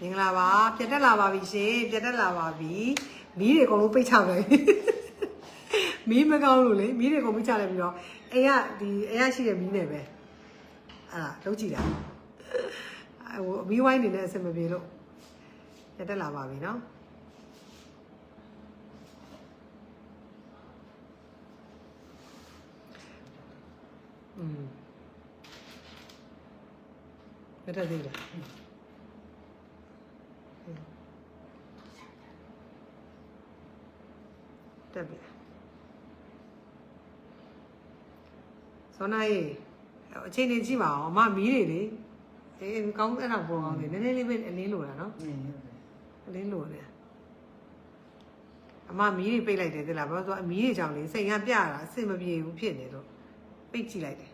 မင်္ဂလာပါပြတ်တက်လာပါပြီရှင်ပြတ်တက်လာပါပြီမီးတွေအကုန်လုံးပိတ်ချလိုက်မီးမကောင်းလို့လေမီးတွေအကုန်ပိတ်ချလိုက်ပြီးတော့အိမ်ကဒီအိမ်ကရှိတဲ့မီးနဲ့ပဲအဲ့ဒါလုံးကြည့်တာဟိုမီးဝိုင်းနေတဲ့အဆင်မပြေလို့ပြတ်တက်လာပါပြီနော်อืมပြတ်တက်သေးလား တက်ပြီစောနာရေအချိန်နေကြည့်ပါအောင်အမမီးတွေလေအေးကောင်းအဲ့ဒါပေါ်ကောင်းတယ်နည်းနည်းလေးပဲအလင်းလိုတာနော်နေဟုတ်တယ်အလင်းလိုတယ်အမမီးတွေပိတ်လိုက်တယ်သိလားဘာလို့ဆိုအမီးတွေကြောင့်လေစိတ်ကပြတာအဆင်မပြေဘူးဖြစ်နေလို့ပိတ်ကြည့်လိုက်တယ်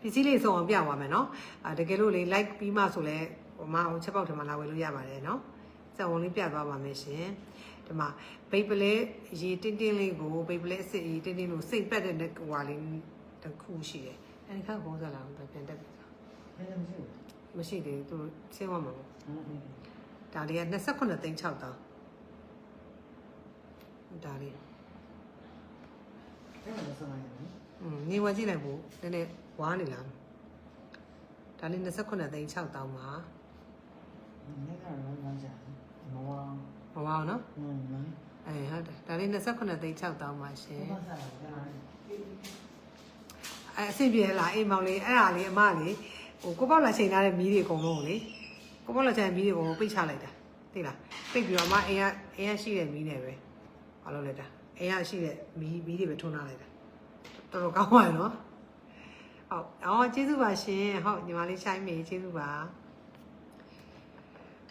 ပစ္စည်းလေးစုံအောင်ပြသွားမယ်နော်အာတကယ်လို့လေ like ပြီးမှဆိုလဲဟိုမအောင်ချက်ပေါက်ထဲမှာလာဝယ်လို့ရပါတယ်နော် စံဝင်လေးပြသွားပါမယ်ရှင်ဒီမှာဘိတ်ပလဲရေတင်းတင်းလေးကိုဘိတ်ပလဲအစ်စ်ရေတင်းတင်းလို့စိတ်ပတ်တဲ့ဟိုဟာလေးတစ်ခုရှိတယ်အဲဒီခါဘုံစလာအောင်ပြန်တက်ပြီဘယ်လိုမရှိဘူးမရှိသေးဘူးသူဆင်းသွားမှာပေါ့ဟုတ်တယ်ဒါလေးက28သိန်း6တောင်းဒါလေးအဲ့ဒါလည်းဆက်လိုက်ရတယ်อืมနေဝကြည့်လိုက်ဖို့နည်းနည်းဝါးနေလားဒါလေး28သိန်း6တောင်းပါနေကတော့လည်းကြာ မဝါမဝါအောင်နော်ဘူးနော်အဲဟုတ်တယ်ဒါလေး28သိန်း6တောင်းပါရှင်ဘာသာလဲကြာအဲအဆင်ပြေလားအိမ်မောင်လေးအဲ့ဒါလေးအမလေးဟိုကိုပေါ့လာချိန်ထားတဲ့မီးတွေအကုန်လုံးကိုလေကိုပေါ့လာချိန်မီးတွေအကုန်လုံးပိတ်ချလိုက်တာသိလားပိတ်ပြီးတော့အမအိမ်ကအိမ်ကရှိတဲ့မီးနဲ့ပဲဘာလို့လဲတာအိမ်ကရှိတဲ့မီးမီးတွေပဲထွန်းထားလိုက်တာတော်တော်ကောင်းပါရဲ့နော်ဟုတ်အော်ကျေးဇူးပါရှင်ဟုတ်ညီမလေးချိုင်းမေကျေးဇူးပါ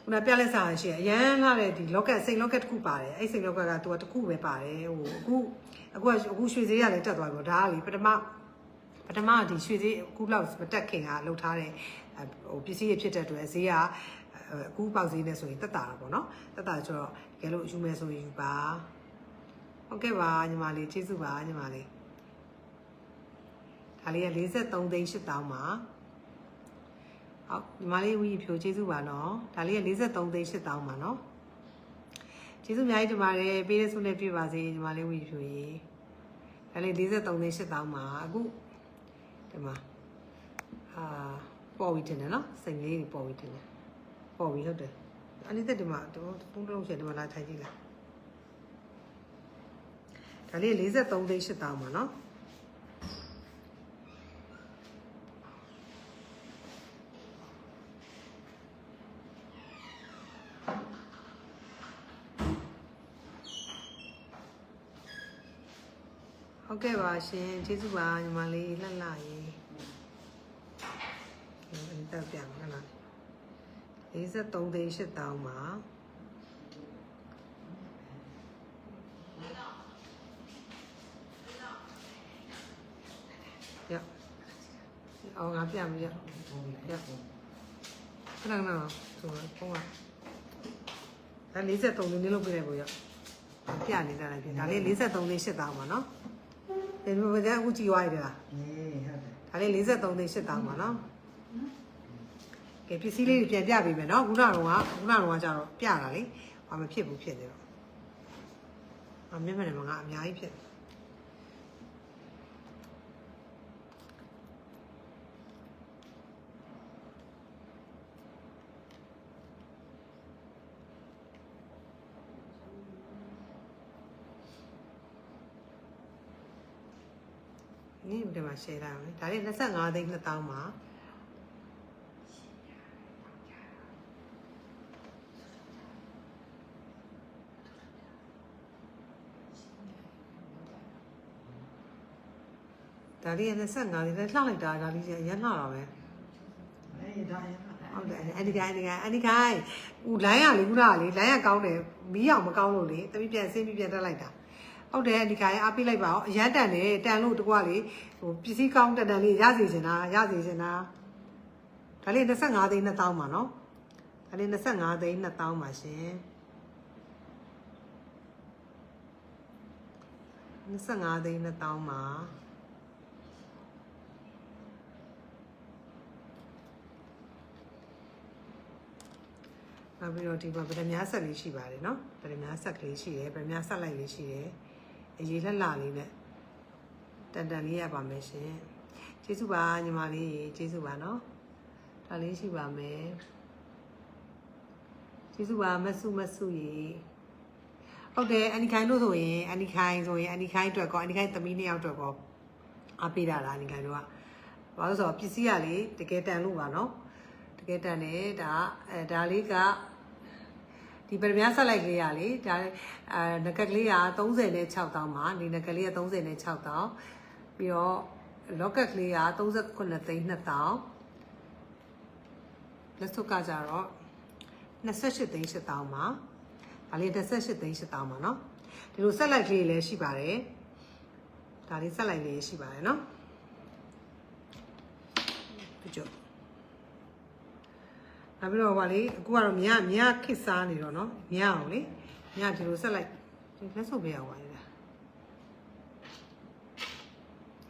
ခုနပြလက်စာရှိရအရန်လာတဲ့ဒီ locket စိန် locket တစ်ခုပါတယ်အဲ့စိန် locket ကသူကတစ်ခုပဲပါတယ်ဟိုအခုအခုကအခုရွှေဈေးကလည်းတက်သွားပြီပေါ့ဒါကလေပထမပထမဒီရွှေဈေးအခုလောက်မတက်ခင်ကလှုပ်ထားတဲ့ဟိုပစ္စည်းတွေဖြစ်တဲ့အတွက်ဈေးကအခုပေါက်ဈေးနဲ့ဆိုရင်တက်တာတာပေါ့နော်တက်တာဆိုတော့တကယ်လို့ယူမယ်ဆိုရင်ယူပါဟုတ်ကဲ့ပါညီမလေးကျေးဇူးပါညီမလေးဒါလေးက43သိန်း8000ပါ ဟုတ်ညီမလေးဝီဖြိုကျေးဇူးပါနော်ဒါလေးက43သိန်း8000ပါနော်ကျေးဇူးအများကြီးတင်ပါတယ်ပေးတဲ့ဆုနဲ့ပြပါစေညီမလေးဝီဖြိုရေဒါလေး43သိန်း8000ပါအခုဒီမှာအာပေါ်ဝီတင်တယ်နော်စိတ်လေးတွေပေါ်ဝီတင်တယ်ပေါ်ဝီဟုတ်တယ်အနိသက်ဒီမှာတော့တုံးတုံးချက်ဒီမှာလာထိုင်ကြည့်လားဒါလေး43သိန်း8000ပါနော် ဟုတ်ကဲ့ပါရှင်ကျေးဇူးပါညီမလေးလှလှရေးဒီတက်ပြန်ခဏလေး43သိန်း8000ပါရအောင်ငါပြန်ပြီရရခဏခဏဆိုတော့ဖုန်းကဒါ43သိန်းနေလို့ပြလိုက်ပို့ရပြနေတာလည်းပြဒါလေး43သိန်း8000ပါနော် ဒီလိုပဲအခုကြည်သွားရတယ်လားနေဟုတ်တယ်ဒါလေး53သိန်း8000ပါနော်ကဲပစ္စည်းလေးတွေပြန်ပြပေးမယ်နော်ခုနကတော့ကခုနကတော့ကျတော့ပြတာလေဘာမဖြစ်ဘူးဖြစ်နေတော့အမြင်မယ်မငါအများကြီးဖြစ် နေဒီမှာ share လိုက်အောင်လေဒါလေး25သိန်း2000ပါဒါလေးက25သိန်းလှလိုက်တာဒါလေးကရမ်းလှတာပဲအေးဒါရဟုတ်တယ်အဲ့ဒီကိုင်းဒီကိုင်းအဲ့ဒီကိုင်းဟိုလိုင်းရလေခုနကလေလိုင်းရကောင်းတယ်မီးအောင်မကောင်းလို့လေတပိပြန်ဆင်းပြီးပြန်တက်လိုက်တာ ဟုတ်တယ်ဒီကိုင်းအားပေးလိုက်ပါအောင်အရန်တန်တယ်တန်လို့တကွာလေဟိုပစ္စည်းကောင်းတန်တန်လေးရစီချင်တာရစီချင်တာဒါလေး25သိန်း2000ပါနော်ဒါလေး25သိန်း2000ပါရှင်25သိန်း2000ပါနောက်ပြီးတော့ဒီမှာဗဒမြားဆက်လေးရှိပါတယ်နော်ဗဒမြားဆက်ကလေးရှိတယ်ဗဒမြားဆက်လိုက်လေးရှိတယ် အရေးလက်လာလေးနဲ့တန်တန်လေးရပါမယ်ရှင်ကျေးဇူးပါညီမလေးကျေးဇူးပါနော်ဒါလေးရှိပါမယ်ကျေးဇူးပါမဆုမဆုရေဟုတ်တယ်အန်ဒီခိုင်တို့ဆိုရင်အန်ဒီခိုင်ဆိုရင်အန်ဒီခိုင်အတွက်ကောအန်ဒီခိုင်သမီးနှစ်ယောက်အတွက်ကောအားပေးတာလားအန်ဒီခိုင်တို့ကဘာလို့ဆိုတော့ပစ္စည်းကလေတကယ်တန်လို့ပါနော်တကယ်တန်တယ်ဒါအဲဒါလေးက ဒီပရမများဆက်လိုက်ကလေးရလေဒါအဲငကက်ကလေးက30နဲ့6တောင်းပါဒီငကက်ကလေးက30နဲ့6တောင်းပြီးတော့လော့ကက်ကလေးက39သိန်း2တောင်းလက်စုပ်ကကြတော့28သိန်း8တောင်းပါဒါလေး28သိန်း8တောင်းပါเนาะဒီလိုဆက်လိုက်ကလေးလည်းရှိပါတယ်ဒါလေးဆက်လိုက်လေးရှိပါတယ်เนาะပြကြ နောက်ပြီးတော့ဗာလေအခုကတော့မြမြခစ်စားနေတော့เนาะမြအောင်လေမြဒီလိုဆက်လိုက်ဒီလက်စုပ်ပေးရပါလေလား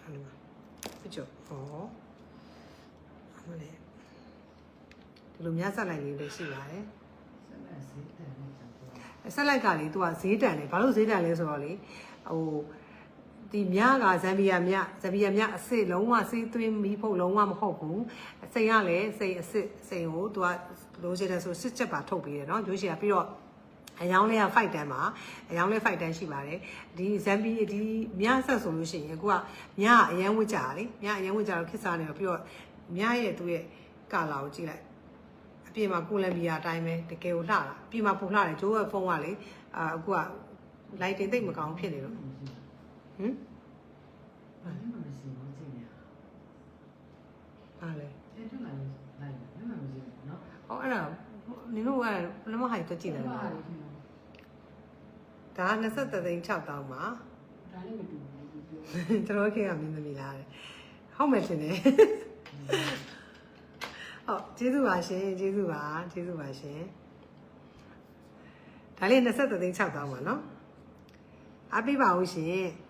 ဟာလေပြချောဩအမလေးဒီလိုမြဆက်လိုက်လေးလည်းရှိပါတယ် ဆက်လက်စေးတယ်နဲ့ကြောက်တော့ ဆက်လိုက်ကလေသူကဈေးတန်တယ်ဘာလို့ဈေးတန်လဲဆိုတော့လေဟို ဒီမြကဇမ်ဘီယာမြဇမ်ဘီယာမြအစ်စ်လုံးဝစေးသွင်းမီးဖို့လုံးဝမဟုတ်ဘူးစိန်ကလည်းစိန်အစ်စ်စိန်ကိုသူကလိုချင်တယ်ဆိုစစ်ချက်ပါထုတ်ပေးတယ်เนาะရိုးချင်တာပြီးတော့အယောင်းလေးက fight တန်းမှာအယောင်းလေး fight တန်းရှိပါတယ်ဒီဇမ်ဘီဒီမြဆက်ဆိုလို့ရှိရင်အခုကမြကအရန်ဝစ်ကြတာလေမြအရန်ဝစ်ကြတော့ခစ်စားနေတော့ပြီးတော့မြရဲ့သူ့ရဲ့ကာလာကိုကြည့်လိုက် အပြင်မှာကိုလံဘီယာအတိုင်းပဲတကယ်ကိုလှတာအပြင်မှာပုံလှတယ်ဂျိုးရဲ့ဖုန်းကလေအာအခုကလိုက်တင်သိပ်မကောင်းဖြစ်နေတော့ ဟင်ဘာမှမရှိဘူးကြည့်နေဟာလေတယ်ထွက်လာလိုက်လိုက်မှမမရှိဘူးနော်ဟောအဲ့ဒါနင်တို့ကလမဟိုက်တော့ကြည့်တယ်ဒါနော်ပါဒါက23သိန်း6တောင်းပါဒါလည်းမတူဘူးပြောကျွန်တော်ခင်ကမင်းသမီးလားတဲ့ဟုတ်မယ်ရှင်တယ်ဟုတ်ကျေးဇူးပါရှင်ကျေးဇူးပါကျေးဇူးပါရှင်ဒါလေး23သိန်း6တောင်းပါနော်အားပေးပါဦးရှင်အားပေးကြပါဦးရှင်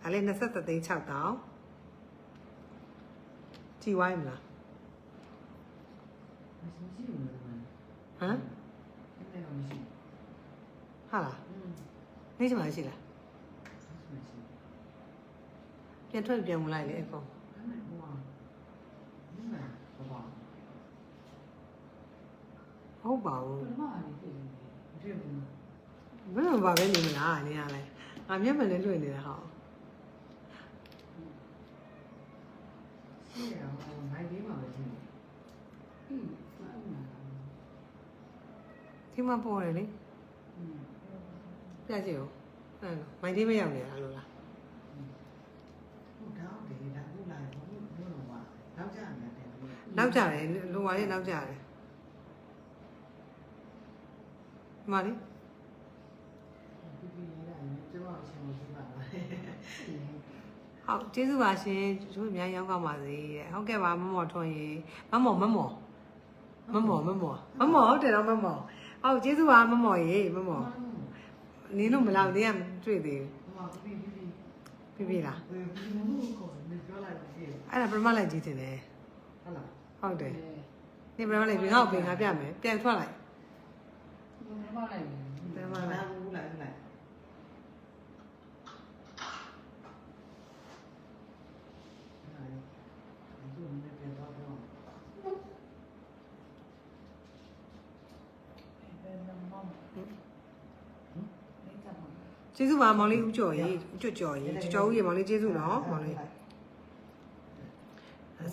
ဒါလေး23သိန်း6တောင်းကြည်ဝိုင်းမလားမရှိဘူးလို့မှန်ဟမ်အဲ့ဒါမရှိဟာလားဘူးနေချင်ပါရှိလားမရှိဘူးပြန်ထွက်ပြန်ဝင်လိုက်လေအကုန်အဲ့ဒါဟိုဟာဒီမှာဘာဘာဟုတ်ပါဘူးဘယ် မှာနေပြီမတွေ့ဘူးဘယ်မှာပါပဲနေမလားနေရလဲငါမျက်မှန်နဲ့တွေ့နေတာဟောရှိရအောင်နိုင်ဒီမှာပဲရှိနေဟင်းမှန်မှန်ဒီမှာပေါ်တယ်လေอืมပြကြည့်ဦးအဲ့လိုမိုင်းသေးမရောက်နေတာလို့လားဟုတ်တော့ဒီဒါခုလာဘုံဘုံတော့ပါနောက်ကြနေတယ်နောက်ကြတယ်လိုပါလေနောက်ကြတယ်ဒီမှာလေ ပြပြရတာကျွန်တော်အချင်းကိုပြပါလား ဟုတ်ကျေးဇူးပါရှင်သူတို့အများကြီးရောက်ကောင်းပါစေတဲ့ဟုတ်ကဲ့ပါမမော်ထွန်းရေမမော်မမော်မမော်မမော်မမော်ဟုတ်တယ်တော့မမော်ဟုတ်ကျေးဇူးပါမမော်ရေမမော်နင်းလို့မလောက်သေးရမတွေ့သေးဟောပြပြပြဘူးပြပြလားဘယ်လိုကိုနေပြောလိုက်ပြီအဲ့ဒါပရမလိုက်ကြည့်တင်တယ်ဟုတ်လားဟုတ်တယ်နေပရမလိုက်ပြီးငါ့ကိုပြင်ငါပြမယ်ပြန်ထွက်လိုက်ဘာလဲဘယ်မှာလဲဘူးလားလားအဲ့ဒါလည်းဒီနေ့ပြန်တော့တော့ဘယ်မှာမမဟမ်နေကြမှာ ကျေးဇူးပါမောင်လေးဦးကျော်ရေဦးကျော်ကျော်ရေကျော်ကျော်ဦးရေမောင်လေးကျေးဇူးနော်မောင်လေး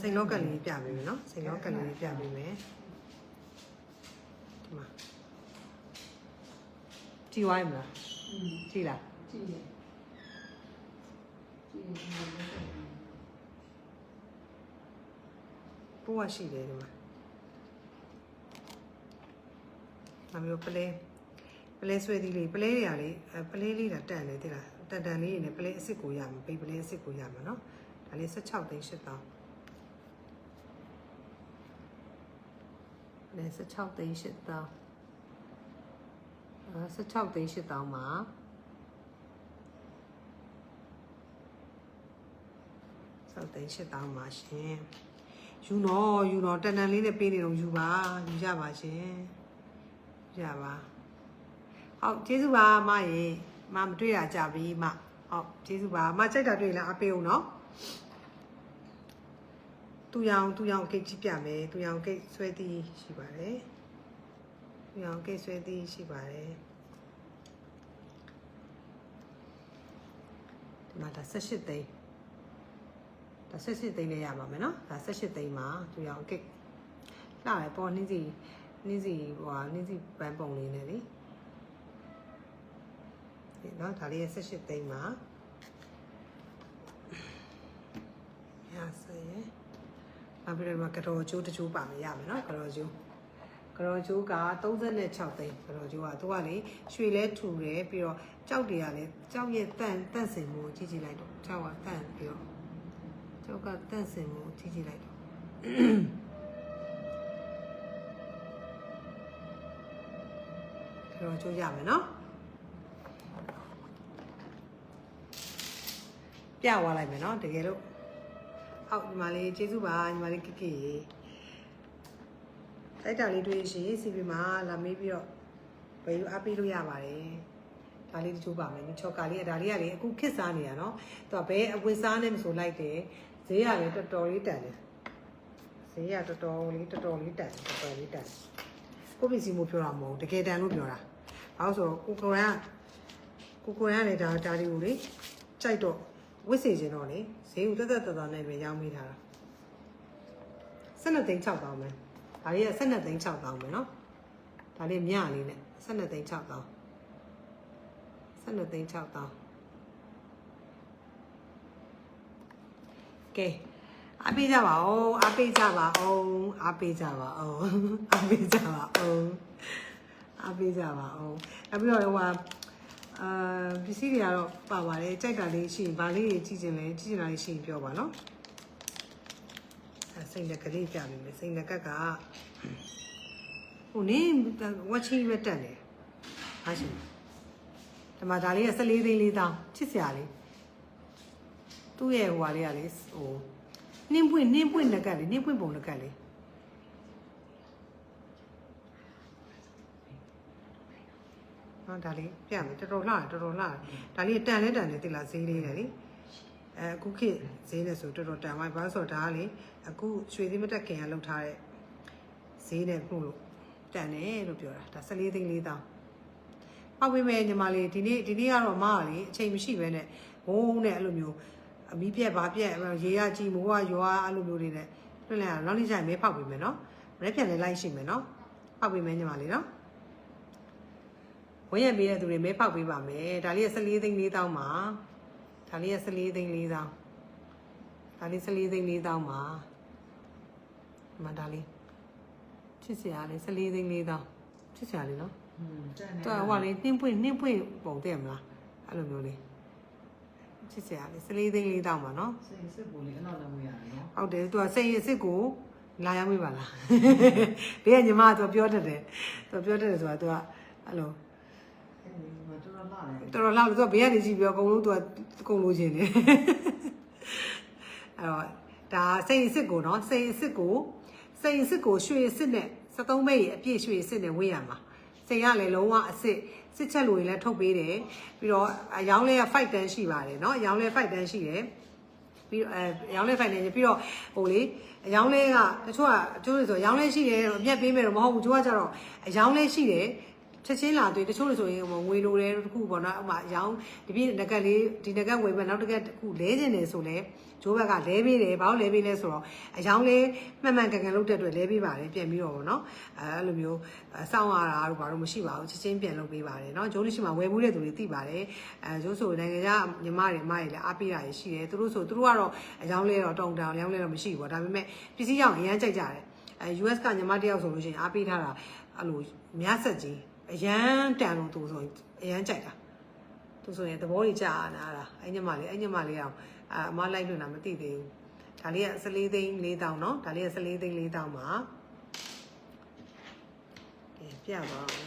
စိန်လောကက်လေးပြပေးမယ်နော်စိန်လောကက်လေးပြပေးမယ်ဒီမှာကြည်ဝိုင်းမလားอืมကြည်လားကြည့်ရကြည့်ရပိုးကရှိတယ်ဒီမှာနောက်ပြီးတော့ပလဲပ လဲဆွဲသီးလေးပလဲတွေကလေအဲပလဲလေးတာတန်တယ်တိလားတန်တန်လေးနဲ့ပလဲအစ်စ်ကိုရမှာပိတ်ပလဲအစ်စ်ကိုရမှာနော်ဒါလေး16သိန်း8တောင်းလဲ16သိန်း8တောင်းအဲ16သိန်း8တောင်းမှာ16သိန်း8တောင်းမှာရှင်ယူနော်ယူနော်တန်တန်လေးနဲ့ပေးနေတော့ယူပါယူကြပါရှင်ယူကြပါ ဟုတ်ကျေးဇူးပါအမရေမမတွေ့ရကြပြီမဟုတ်ကျေးဇူးပါအမကြိုက်တာတွေ့ရင်လည်းအပေးအောင်နော်သူရောင်သူရောင်ကိတ်ကြည့်ပြမယ်သူရောင်ကိတ်ဆွဲသည်ရှိပါတယ်သူရောင်ကိတ်ဆွဲသည်ရှိပါတယ်ဒီမှာဒါ18သိန်းဒါဆက်စစ်သိန်းလေးရပါမယ်နော်ဒါဆက်စစ်သိန်းမှာသူရအောင်ကိတ်လှရပေါ်နှင်းစီနှင်းစီဟိုဟာနှင်းစီပန်းပုံလေးနဲ့လေ ဒီနော်ဒါလေးရဆက်စစ်သိန်းမှာရဆယ်နောက်ပြီးတော့မှကတော်ကျိုးတချိုးပါမယ်ရမယ်နော်ကတော်ကျိုးကတော်ကျိုးက36သိန်းကတော်ကျိုးကသူကလေရွှေလဲထူတယ်ပြီးတော့ကြောက်တွေကလည်းကြောက်ရဲ့တန့်တန့်စင်မှုကိုကြည့်ကြည့်လိုက်တော့ကြောက်ကတန့်ပြီးတော့ကျောက်ကတန့်စင်မှုကြည့်ကြည့်လိုက်တော့တော့ကျိုးရမယ်နော် ပြသွားလိုက်မယ်နော်တကယ်လို့အောက်ဒီမှာလေးကျေးဇူးပါညီမလေးကိကိရေတိုက်တာလေးတွေ့ရှိစီပီမှာလာမေးပြီးတော့ဘယ်လိုအပ်ပေးလို့ရပါတယ်ဒါလေးတချို့ပါမယ်ဒီချော့ကာလေးကဒါလေးကလေအခုခစ်စားနေတာနော်သူကဘယ်အဝတ်စားနဲ့မဆိုလိုက်တယ်ဈေးကလည်းတော်တော်လေးတန်တယ်ဈေးကတော်တော်လေးတော်တော်လေးတန်တယ်တော်တော်လေးတန်တယ်ကိုပစ္စည်းမို့ပြောတာမဟုတ်ဘူးတကယ်တန်လို့ပြောတာဘာလို့ဆိုတော့ကိုကိုရန်ကကိုကိုရန်ကလည်းဒါဒါလေးကိုလေကြိုက်တော့ ဝစ်စီခြင်းတော့လေဈေးကိုတက်တက်တော်တော်နဲ့ပဲရောင်းမိထားတာ12သိန်း6တောင်းမယ်ဒါလေးက12သိန်း6တောင်းမယ်နော်ဒါလေးမြလေးနဲ့12သိန်း6တောင်း12သိန်း6တောင်းကဲအားပေးကြပါဦးအားပေးကြပါဦးအားပေးကြပါဦးအားပေးကြပါဦးအားပေးကြပါဦးနောက်ပြီးတော့ဟိုဟာ အာပစ္စည်းတွေကတော့ပါပါတယ်ကြိုက်တာလေးရှိရင်ဗာလေးတွေကြည့်ချင်လဲကြည့်ချင်တာလေးရှိရင်ပြောပါနော်အဲစိတ်လက်ကလေးပြပေးမယ်စိတ်လက်ကကဟိုနင်းဝက်ချီပဲတက်တယ်ဟာရှင်ဒီမှာဒါလေးက14သိန်း4တောင်းချစ်စရာလေးသူ့ရဲ့ဟိုဟာလေးကလေဟိုနှင်းပွင့်နှင်းပွင့်လက်ကလေးနှင်းပွင့်ပုံလက်ကလေး နော်ဒါလေးပြမယ်တော်တော်လှတယ်တော်တော်လှတယ်ဒါလေးတန်လဲတန်တယ်တိလားဈေးလေးတယ်လေအဲအခုခေတ်ဈေးနဲ့ဆိုတော်တော်တန်ပါဘာလို့ဆိုတော့ဒါကလေအခုရွှေသေးမတက်ခင်ကလောက်ထားတဲ့ဈေးနဲ့ခုလို့တန်တယ်လို့ပြောတာဒါ14သိန်း4တောင်းပောက်ပေးမယ်ညီမလေးဒီနေ့ဒီနေ့ကတော့မကလေအချိန်မရှိပဲနဲ့ဘုံနဲ့အဲ့လိုမျိုးအမီးပြက်ပါပြက်ရေရကြည့်မိုးကရွာအဲ့လိုမျိုးတွေနဲ့လွတ်လပ်အောင်နောက်နေ့ကျရင်မဲဖောက်ပေးမယ်နော်မနေ့ပြန်လဲလိုက်ရှိမယ်နော်ဖောက်ပေးမယ်ညီမလေးနော် ဝင်းရပေးတဲ့သူတွေမဲဖောက်ပေးပါမယ်ဒါလေးက14သိန်း4တောင်းပါဒါလေးက14သိန်း4တောင်းဒါလေး14သိန်း4တောင်းပါဒီမှာဒါလေးချစ်စရာလေး14သိန်း4တောင်းချစ်စရာလေးနော်ဟွန်းတန်နေသူကဟိုကလေးနှင်းပွင့်နှင်းပွင့်ပုံတဲ့မလားအဲ့လိုမျိုးလေးချစ်စရာလေး14သိန်း4တောင်းပါနော်စိတ်စစ်ပုံလေးအဲ့လောက်လည်းမရတယ်နော်ဟုတ်တယ်သူကစိတ်ရစ်စစ်ကိုလာရောက်မိပါလားဘေးကညီမကသူပြောတတ်တယ်သူပြောတတ်တယ်ဆိုတာသူကအဲ့လိုအဲ့ဒီမှာ တော်တော်လောက်လို့သူကဘေးကနေကြည့်ပြီးတော့အကုန်လုံးသူကအကုန်လိုချင်တယ်အဲ့တော့ဒါစိန်အစ်စ်ကိုနော်စိန်အစ်စ်ကိုစိန်အစ်စ်ကိုရွှေအစ်စ်နဲ့73မိတ်ရအပြည့်ရွှေအစ်စ်နဲ့ဝင်းရမှာစိန်ကလည်းလုံးဝအစ်စ်စစ်ချက်လိုရင်လည်းထုတ်ပေးတယ်ပြီးတော့အယောင်းလေးက5တန်းရှိပါတယ်နော်အယောင်းလေး5တန်းရှိတယ်ပြီးတော့အရောင်းလဲဖိုင်နေပြီးတော့ဟိုလေအရောင်းလဲကတချို့ကအချို့ဆိုရောင်းလဲရှိတယ်အမြတ်ပေးမယ်တော့မဟုတ်ဘူးသူကကြတော့အရောင်းလဲရှိတယ် ချက်ချင်းလာတွေ့တချို့တွေဆိုရင်ဟိုငွေလိုတယ်တစ်ခုပေါ့နော်ဥပမာအရောင်းဒီပြည့်ငကက်လေးဒီငကက်ဝယ်မယ်နောက်တစ်ကက်တစ်ခုလဲကျင်တယ်ဆိုလဲဂျိုးဘက်ကလဲပေးတယ်ဘာလို့လဲပေးလဲဆိုတော့အရောင်းလေးမှန်မှန်ကန်ကန်လုပ်တဲ့အတွက်လဲပေးပါတယ်ပြန်ပြီးတော့ပေါ့နော်အဲအဲ့လိုမျိုးစောင့်ရတာတို့ဘာလို့မရှိပါဘူးချက်ချင်းပြန်လုပ်ပေးပါတယ်နော်ဂျိုးလေးရှိမှဝယ်မှုတဲ့သူတွေသိပါတယ်အဲဂျိုးဆိုနိုင်ငံခြားညီမတွေအမတွေလည်းအားပေးတာရှိတယ်သူတို့ဆိုသူတို့ကတော့အရောင်းလဲတော့တုံတောင်အရောင်းလဲတော့မရှိဘူးပေါ့ဒါပေမဲ့ပစ္စည်းရောက်အရန်ကြိုက်ကြတယ်အဲ US ကညီမတယောက်ဆိုလို့ရှိရင်အားပေးထားတာအဲ့လိုမြတ်ဆက်ကြီး အရန်တန်လို့သူဆိုရင်အရန်ကြိုက်တာသူဆိုရင်သဘောကြီးကြာနာတာအဲ့ညမလေးအဲ့ညမလေးအောင်အအမလိုက်လို့နာမသိသေးဘူးဒါလေးက14သိန်း4000เนาะဒါလေးက14သိန်း4000ပါကဲပြပါအောင်လေ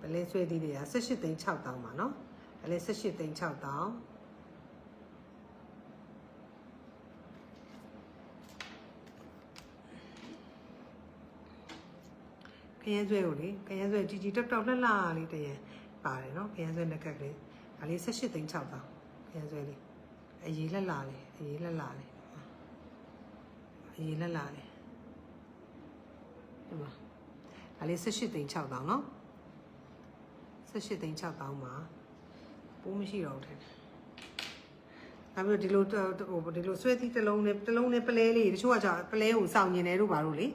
ပလဲဆွဲသီးတွေက18သိန်း6တောင်းပါနော်ပလဲ18သိန်း6 ခရမ်းဆွဲကိုလေခရမ်းဆွဲជីជីတောက်တောက်လှလှလေးတရံပါတယ်နော်ခရမ်းဆွဲလက်ခက်ကလေးဒါလေး18သိန်း6တောင်းခရမ်းဆွဲလေးအရေးလှလှလေးအရေးလှလှလေးအရေးလှလှလေးဒီမှာဒါလေး18သိန်း6တောင်းနော်18သိန်း6တောင်းမှာပိုးမရှိတော့ဘူးထင်တယ်နောက်ပြီးတော့ဒီလိုဟိုဒီလိုဆွဲသီးတစ်လုံးနဲ့တစ်လုံးနဲ့ပလဲလေးတချို့ကကြာပလဲကိုစောင့်နေတယ်တို့ပါတို့လေ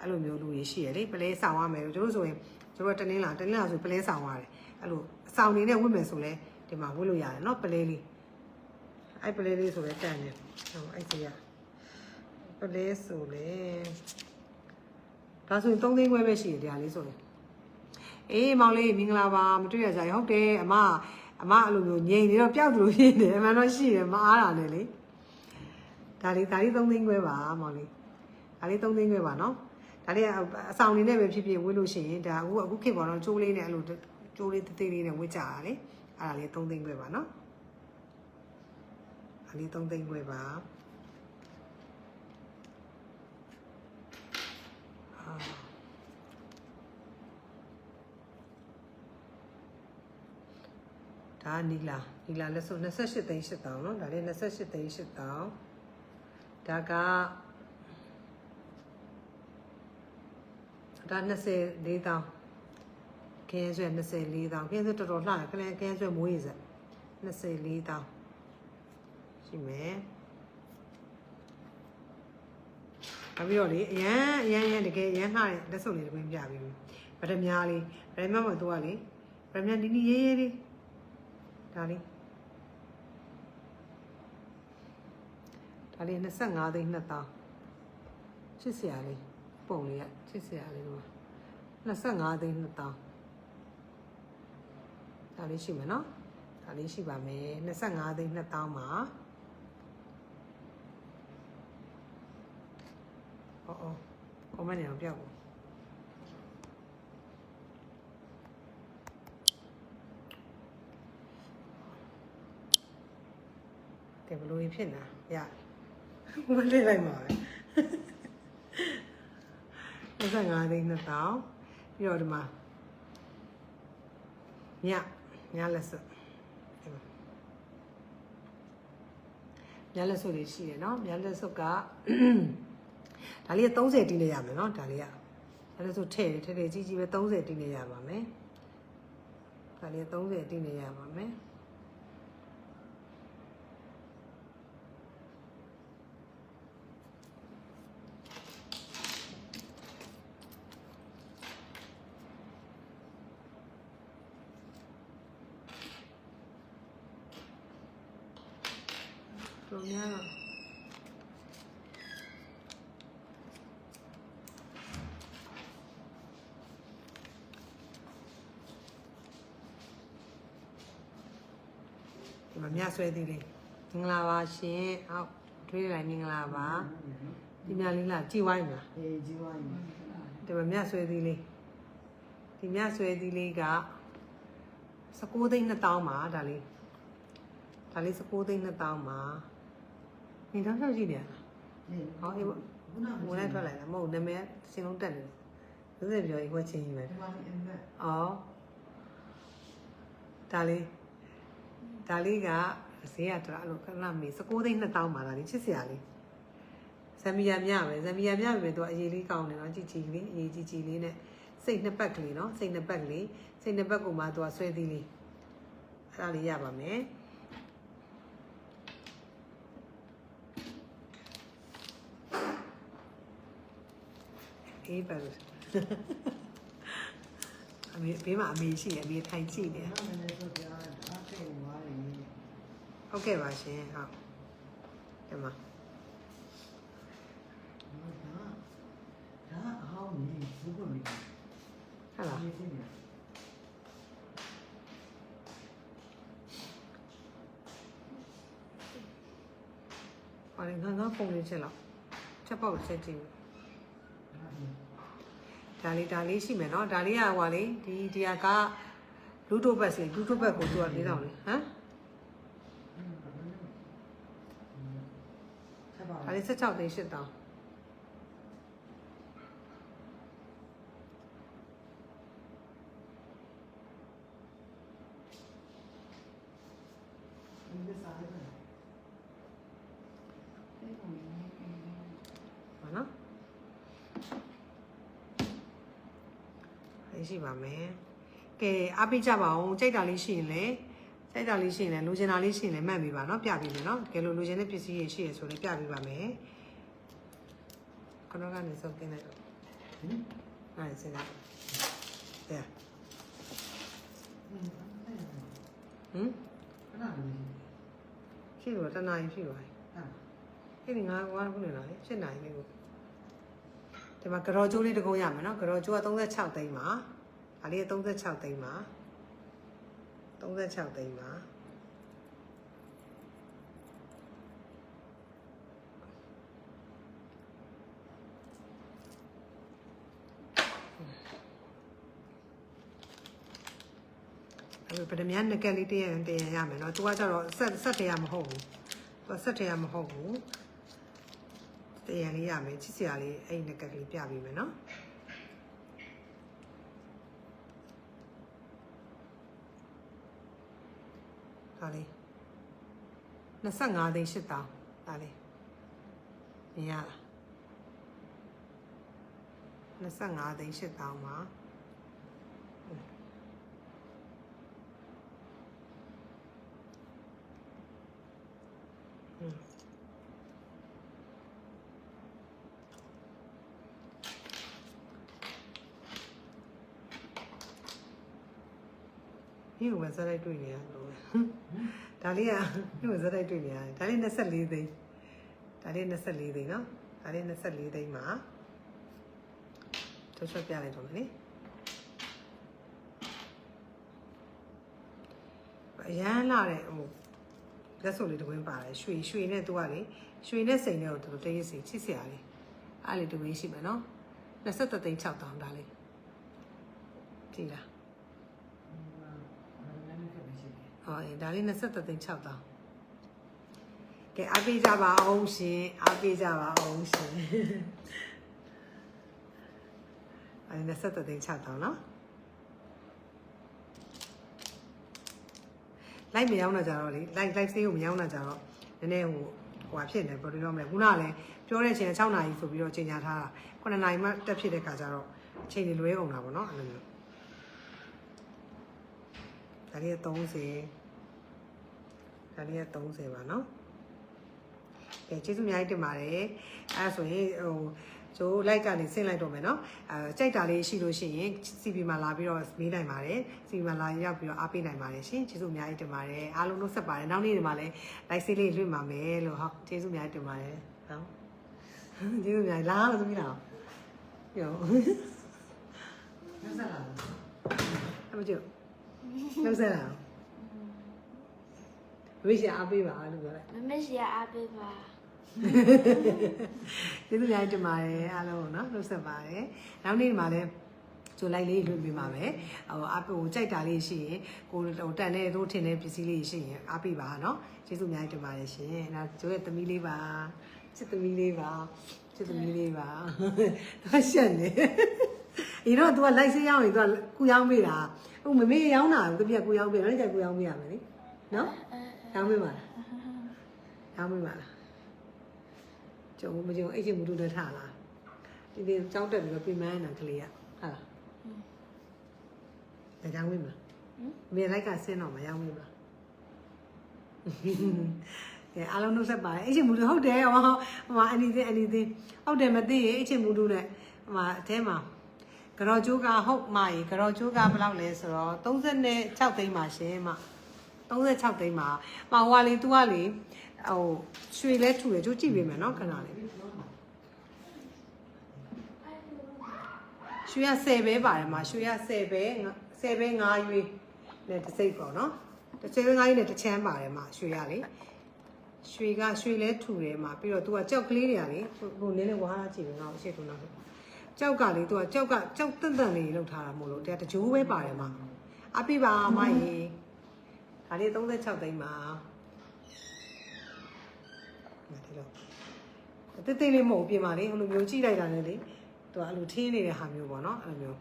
အဲ့လိုမျိုးလူကြီးရှိရလေပလဲစောင့်ရမယ်တို့ဆိုရင်တို့ကတနင်းလာတနင်းလာဆိုပလဲစောင့်ရတယ်အဲ့လိုစောင့်နေနဲ့ဝတ်မယ်ဆိုလဲဒီမှာဝတ်လို့ရတယ်နော်ပလဲလေးအဲ့ပလဲလေးဆိုလဲတန်တယ်ဟိုအဲ့စီရပလဲဆိုလဲဒါဆိုရင်3သိန်းခွဲပဲရှိတယ်တရားလေးဆိုရင်အေးမောင်လေးမင်္ဂလာပါမတွေ့ရကြရဟုတ်တယ်အမအမအဲ့လိုမျိုးငြိမ်နေတော့ပျောက်သူလို့ရှိနေတယ်အမှန်တော့ရှိတယ်မအားတာနဲ့လေဒါလေးဒါလေး3သိန်းခွဲပါမောင်လေးဒါလေး3သိန်းခွဲပါနော် ဒါလေးအဆောင်နေနဲ့ပဲဖြစ်ဖြစ်ဝေးလို့ရှိရင်ဒါအခုအခုခေတ်ပေါ်တော့ကျိုးလေးနဲ့အဲ့လိုကျိုးလေးသေးသေးလေးနဲ့ဝေးကြတာလေအဲ့ဒါလေး3သိန်းခွဲပါနော်ဒါလေး3သိန်းခွဲပါအာဒါနီလာနီလာလက်စုပ်28သိန်း8000เนาะဒါလေး28သိန်း8000ဒါက ဒါ24တောင်းခင်းဆွဲ24တောင်းခင်းဆွဲတော်တော်လှတယ်ခင်းခင်းဆွဲမွေးစက်24တောင်းရှိမယ်နောက်ပြီးတော့လေအရန်အရန်အရန်တကယ်အရန်လှတဲ့လက်စုပ်လေးတစ်ခွင်းပြပြီးဗဒမြားလေးဗဒမြားမတော့လေဗဒမြားနီနီရေးရေးလေးဒါလေးဒါလေး25သိန်း2တောင်းချစ်စရာလေး ပုံလေးကချစ်စရာလေးတော့25သိန်း2တောင်းဒါလေးရှိမယ်နော်ဒါလေးရှိပါမယ်25သိန်း2တောင်းပါအော်အော် comment နေအောင်ပြောက်ပါတယ်ဘယ်လိုကြီးဖြစ်နေတာရမလေးလိုက်ပါပဲ 25သိန်း2000ပြီးတော့ဒီမှာညညလက်စွပ်ဒီမှာညလက်စွပ်လေးရှိတယ်เนาะညလက်စွပ်ကဒါလေးက30တင်းနေရမယ်เนาะဒါလေးကညလက်စွပ်ထည့်တယ်ထည့်တယ်ကြီးကြီးပဲ30တင်းနေရပါမယ်ဒါလေးက30တင်းနေရပါမယ် တော်များတော့ဒီမှာမြဆွဲသေးလေးမင်္ဂလာပါရှင်ဟုတ်ထွေးလိုက်မင်္ဂလာပါဒီမြလေးလားကြည်ဝိုင်းမလားအေးကြီးဝိုင်းဒီမှာမြဆွဲသေးလေးဒီမြဆွဲသေးလေးက19သိန်း2000ပါဒါလေးဒါလေး19သိန်း2000ပါ နေတော့တော့ကြည့်နေရလားအေးဟောအေးဝင်လိုက်ထွက်လိုက်လားမဟုတ်နာမည်စင်လုံးတက်နေတယ်သူစပြောရေးဝက်ချင်းကြီးပဲဒီမှာအင်မက်အော်ဒါလေးဒါလေးကဈေးကတော်အဲ့လိုခဏမေး19သိန်း2000ပါလားဒီချစ်စရာလေးဇမ်ဘီယာမြပဲဇမ်ဘီယာမြပဲသူကအရေးလေးကောင်းတယ်နော်ကြည်ကြည်လေးအရေးကြည်ကြည်လေးနဲ့စိတ်နှစ်ပတ်ကလေးနော်စိတ်နှစ်ပတ်ကလေးစိတ်နှစ်ပတ်ကိုမှသူကဆွဲသီးလေးအဲ့ဒါလေးရပါမယ် အေးပါလို့အမေဘေးမှာအမေရှိတယ်အမေထိုင်ကြည့်နေတယ်ဒါမှလည်းတော့ကြားအားသိဝါးရင်ဟုတ်ကဲ့ပါရှင်ဟုတ် ဒီမှာဒါဒါအဟောင်းကြီးဘုရားမီဟုတ်လားဒီစင်းရဟောလေငါငါပုံလေးချက်လောက်ချက်ပေါက်ချက်ကြည့်ဒါလေးဒါလေးရှိမယ်နော်ဒါလေးကဟွာလေဒီဒီဟာကလူတိုဘက်စီလူတိုဘက်ကိုသူက4000လေဟမ်ဆက်ပါဒါလေး16သိန်း8000ဒီကစားတယ် ပါနော်အေး ရှိပါမယ်ကဲအားပေးကြပါအောင်ကြိုက်တာလေးရှိရင်လည်းကြိုက်တာလေးရှိရင်လည်းလိုချင်တာလေးရှိရင်လည်းမှတ်ပေးပါနော်ပြပေးမယ်နော်ကဲလို့လိုချင်တဲ့ပစ္စည်းတွေရှိရဆိုလည်းပြပေးပါမယ်ခဏကနေစုပ်กินလိုက်တော့ဟင်အဲ့ဒါစဉ်းစားတဲ့ဟမ်ခဏလေးရှိလို့တနားရီရှိပါဟာအဲ့ဒီငါကဘာခုနေလားရှင်းနိုင်လေးကိုဒီမှာကြော်ကျိုးလေးတစ်ခုရမယ်နော်ကြော်ကျိုးက36သိန်းပါ ဒါလေးက36သိန်းပါ36သိန်းပါအဲ့ပဒမြန်းငကက်လေးတရံတရံရမယ်နော်။ तू ကကျတော့ဆက်ဆက်တရမဟုတ်ဘူး။ तू ဆက်တရမဟုတ်ဘူး။တရံလေးရမယ်ချစ်စရာလေးအဲ့ဒီငကက်ကလေးပြပေးမယ်နော်။ဒါလေး 25သိန်း8000ဒါလေးမြင်ရလား25သိန်း8000ပါဒီကိုပဲစရိုက်တွေ့နေရတော့ ဒါလေးကဒီကိုစရိုက်တွေ့နေရတယ်ဒါလေး24သိန်းဒါလေး24သိန်းနော်ဒါလေး24သိန်းမှာထုတ်ချက်ပြလိုက်တော့မယ်နိအရန်လာတဲ့ဟိုလက်စုပ်လေးတစ်ဝင်းပါတယ်ရွှေရွှေနဲ့သူကလေရွှေနဲ့စိန်နဲ့ကိုသူတို့တရစ်စီချစ်စရာလေးအားလေးတစ်ဝင်းရှိမယ်နော်23သိန်း6000ဒါလေးကြည့်လား ဟောအေးဒါလေး23သိန်း6000ကဲအားပေးကြပါအောင်ရှင်အားပေးကြပါအောင်ရှင်အဲ့ဒီ23သိန်း6000နော်လိုက်မရောက်တော့ကြတော့လေ live live သေးကိုမရောက်တော့ကြတော့နည်းနည်းဟိုဟိုဟာဖြစ်နေဘယ်လိုပြောမလဲခုနကလည်းပြောတဲ့အချိန်6နာရီဆိုပြီးတော့ချိန်ညာထားတာ9နာရီမှတက်ဖြစ်တဲ့ခါကျတော့အချိန်တွေလွဲကုန်တာပေါ့နော်အဲ့လိုမျိုး ဒါလေးက30ဒါလေးက30ပါနော်ကဲကျေးဇူးအများကြီးတင်ပါတယ်အဲဒါဆိုရင်ဟိုကျိုးလိုက်ကနေဆင်းလိုက်တော့မယ်နော်အဲကြိုက်တာလေးရှိလို့ရှိရင် CP မှာလာပြီးတော့မေးနိုင်ပါတယ် CP မှာလာရောက်ပြီးတော့အားပေးနိုင်ပါတယ်ရှင်ကျေးဇူးအများကြီးတင်ပါတယ်အားလုံးတို့ဆက်ပါတယ်နောက်နေ့တွေမှာလည်း like ဆေးလေးလွှင့်ပါမယ်လို့ဟုတ်ကျေးဇူးအများကြီးတင်ပါတယ်နော်ကျေးဇူးအများကြီးလာလို့သမီးလားယောမဆက်လာအမကျ လောက်ဆက်လာဝိရှာအားပေးပါလို့ပြောလိုက်မမေစီအားပေးပါကျေးဇူးများတင်ပါတယ်အားလုံးကိုနော်နှုတ်ဆက်ပါတယ်နောက်နေ့မှာလည်းကျိုလိုက်လေးလွှင့်ပေးပါမယ်ဟိုအပဟိုကြိုက်တာလေးရှိရင်ကိုဟိုတန်တဲ့တို့ထင်တဲ့ပစ္စည်းလေးရှိရင်အားပေးပါနော်ကျေးဇူးများတင်ပါတယ်ရှင်နောက်ကျိုရဲ့သမီးလေးပါချစ်သမီးလေးပါချစ်သမီးလေးပါသူရှက်နေအင်းတော့ तू ကလိုက်စေးရောက်ရင် तू ကကူရောင်းပေးတာ ဟိုမမေရောင်းတာကိုတပြက်ကူရောင်းပေးတော့ကြိုက်ကူရောင်းပေးရမယ်လေနော်ရောင်းပေးပါလားရောင်းပေးပါလားကျုံမကျုံအဲ့ချင်းမတူတဲ့ထားလားဒီဒီကြောင်းတက်ပြီးတော့ပြင်မန်းနေတာကလေးကဟာလားဒါကြောင့်ဝင်မလားမေလိုက်ကဆင်းတော့မရောက်ဘူးလားကဲအားလုံးနှုတ်ဆက်ပါတယ်အဲ့ချင်းမူတူဟုတ်တယ်ဟောဟိုမှာအနီသေးအနီသေးဟုတ်တယ်မသိရင်အဲ့ချင်းမူတူနဲ့ဟိုမှာအထဲမှာ ကြော်ကျိုးကဟုတ်မကြီးကြော်ကျိုးကဘယ်လောက်လဲဆိုတော့36သိန်းပါရှင်မ36သိန်းပါမဟိုကလေ तू ကလေဟိုရွှေလဲထူတယ်ကျိုးကြည့်ပေးမယ်နော်ခဏလေးရွှေရ10ပဲပါတယ်မှာရွှေရ10ပဲ10ပဲ9ရွေးနဲ့တစ်စိတ်ပေါ့နော်တစ်စိတ်ပဲ9ရွေးနဲ့တစ်ချမ်းပါတယ်မှာရွှေရလေရွှေကရွှေလဲထူတယ်မှာပြီးတော့ तू ကကြောက်ကလေးတွေကလေဟိုနည်းနည်းဝါးကြည့်ပြီးတော့ရှေ့ထူနောက် ကြောက်ကလေ तू ကကြောက်ကကြောက်တန့်တန့်လေးလောက်ထားတာမို့လို့တရားတကြိုးပဲပါတယ်မှာအားပေးပါအမရေဒါလေး36သိန်းပါဒီလိုအသေးသေးလေးမဟုတ်ဘူးပြင်ပါလေဟိုလိုမျိုးကြည့်လိုက်တာလည်းလေသူကအဲ့လိုထင်းနေတဲ့ဟာမျိုးပေါ့နော်အဲ့လိုမျိုး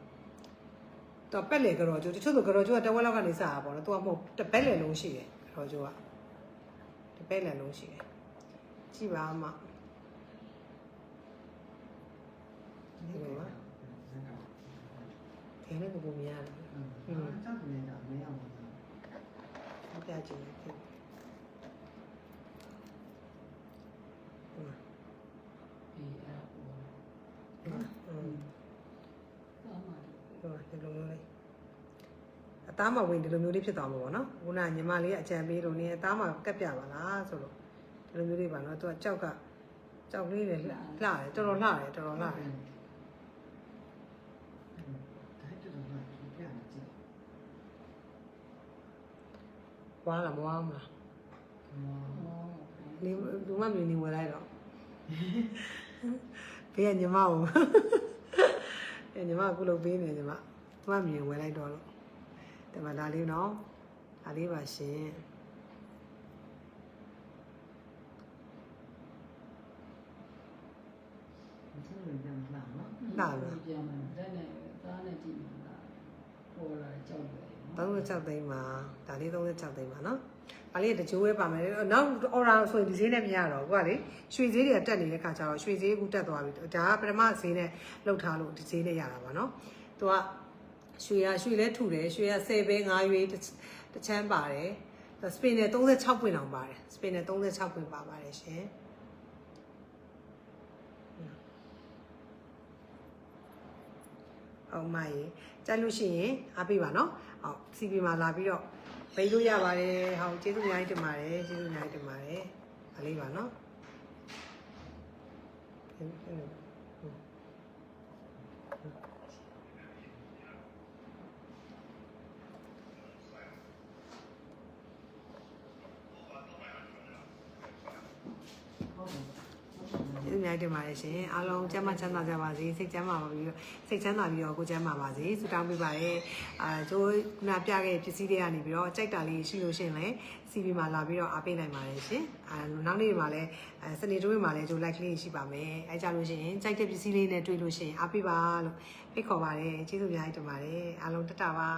သူကပက်လေကြောကျိုးတချို့ဆိုကြောကျိုးကတဝက်လောက်ကနေစတာပေါ့နော်သူကမဟုတ်တပက်လေလုံးရှိတယ်ကြောကျိုးကတပက်လေလုံးရှိတယ်ကြည့်ပါအမ ဒီလိုပါခဲနဲ့ပုံများတယ်ဟုတ်ကဲ့ကြောက်နေတာမရဘူးဟုတ်ကဲ့ကြည့်လိုက်ဟုတ်ဒီအာဟုတ်ဟုတ်ဒီလိုမျိုးလေးအသားမဝင်ဒီလိုမျိုးလေးဖြစ်သွားမှာပေါ့နော်ခုနကညီမလေးကအကြံပေးလို့နေအသားမကက်ပြပါလားဆိုလို့ဒီလိုမျိုးလေးပါနော်သူကကြောက်ကကြောက်လေးလည်းလှတယ်တော်တော်လှတယ်တော်တော်လှတယ် ဝါလားမဝါဘူးလားနေလူမမြင်နေဝင်လိုက်တော့ဘေးကညီမကိုအဲညီမကခုလုပ်ပေးနေညီမသူမမြင်ဝင်လိုက်တော့လို့ဒီမှာဒါလေးနော်ဒါလေးပါရှင်လာလားလာလားပြန်လာတဲ့နဲ့သားနဲ့ကြည့်လာပေါ်လာကြောက်တယ် 36သိန်းပါဒါလေး36သိန်းပါနော်ဒါလေးကတကြိုးပဲပါမယ်နောက် order ဆိုရင်ဒီဈေးနဲ့မရတော့ဘူးကွာလေရွှေဈေးတွေကတက်နေတဲ့ခါကျတော့ရွှေဈေးအခုတက်သွားပြီဒါကပထမဈေးနဲ့လောက်ထားလို့ဒီဈေးနဲ့ရတာပါနော်သူကရွှေရရွှေလဲထူတယ်ရွှေရ10ပဲ9ရွေးတစ်ချမ်းပါတယ်စပင်နဲ့36ပွင့်အောင်ပါတယ်စပင်နဲ့36ပွင့်ပါပါတယ်ရှင် ဟုတ်မကြီးကြိုက်လို့ရှိရင်အားပေးပါနော်ဟုတ် CP မှာလာပြီးတော့ဘိတ်လို့ရပါတယ်ဟုတ်ကျေးဇူးအများကြီးတင်ပါတယ်ကျေးဇူးအများကြီးတင်ပါတယ်ဒါလေးပါနော်ဟုတ်ဟုတ်ဟုတ်好的。 ကျေးဇူးအများကြီးတင်ပါတယ်ရှင်အားလုံးကျမ်းမချမ်းသာကြပါစေစိတ်ချမ်းသာပါပြီးတော့စိတ်ချမ်းသာပြီးတော့ကိုယ်ချမ်းသာပါစေဆုတောင်းပေးပါတယ်အာကျိုးခုနပြခဲ့ပစ္စည်းတွေကနေပြီးတော့ကြိုက်တာလေးရှိလို့ရှင်လဲ CV မှာလာပြီးတော့အားပေးနိုင်ပါတယ်ရှင်အာနောက်နေ့မှာလည်းအဲစနေတိုးမှာလည်းကျိုး like လေးရှိပါမယ်အဲကြလို့ရှိရင်ကြိုက်တဲ့ပစ္စည်းလေးနဲ့တွေ့လို့ရှိရင်အားပေးပါလို့ဖိတ်ခေါ်ပါတယ်ကျေးဇူးအများကြီးတင်ပါတယ်အားလုံးတက်တာပါ